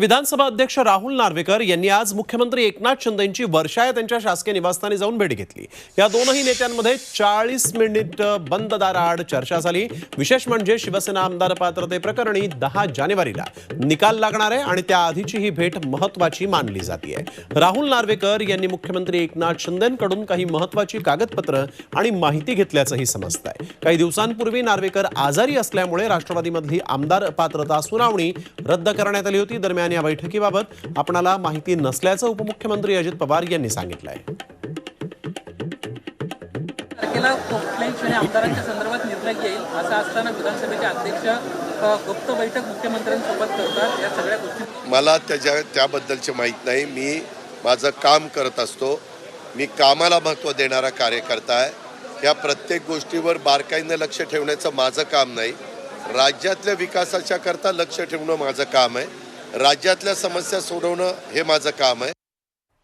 विधानसभा अध्यक्ष राहुल नार्वेकर यांनी आज मुख्यमंत्री एकनाथ शिंदे वर्षा या त्यांच्या शासकीय निवासस्थानी जाऊन भेट घेतली. या दोनही नेत्यांमध्ये चाळीस मिनिट बंद दाराआड चर्चा झाली. विशेष म्हणजे शिवसेना आमदार पात्रते प्रकरणी दहा जानेवारीला निकाल लागणार आहे आणि त्याआधीची ही भेट महत्वाची मानली जाते राहुल नार्वेकर यांनी मुख्यमंत्री एकनाथ शिंदेकडून काही महत्वाची कागदपत्र आणि माहिती घेतल्याचंही समजत आहे काही दिवसांपूर्वी नार्वेकर आजारी असल्यामुळे राष्ट्रवादीमधली आमदार पात्रता सुनावणी रद्द करण्यात आली होती. दरम्यान या बैठकीबाबत आपणाला माहिती नसल्याचं उपमुख्यमंत्री अजित पवार यांनी तारखेला कुठल्याही क्षणी आमदारांच्या संदर्भात निर्णय येईल असं असताना विधानसभेचे अध्यक्ष गुप्त बैठक मुख्यमंत्र्यांसोबत करतात या सगळ्या गोष्टी मला त्याच्या त्याबद्दलचे माहीत नाही. मी माझं काम करत असतो. मी कामाला महत्त्व देणारा कार्यकर्ता आहे. या प्रत्येक गोष्टीवर बारकाईनं लक्ष ठेवण्याचं माझं काम नाही. राज्यातल्या विकासाच्या करता लक्ष ठेवणं माझं काम आहे. राज्यातल्या समस्या सोडवणं हे माझं काम आहे.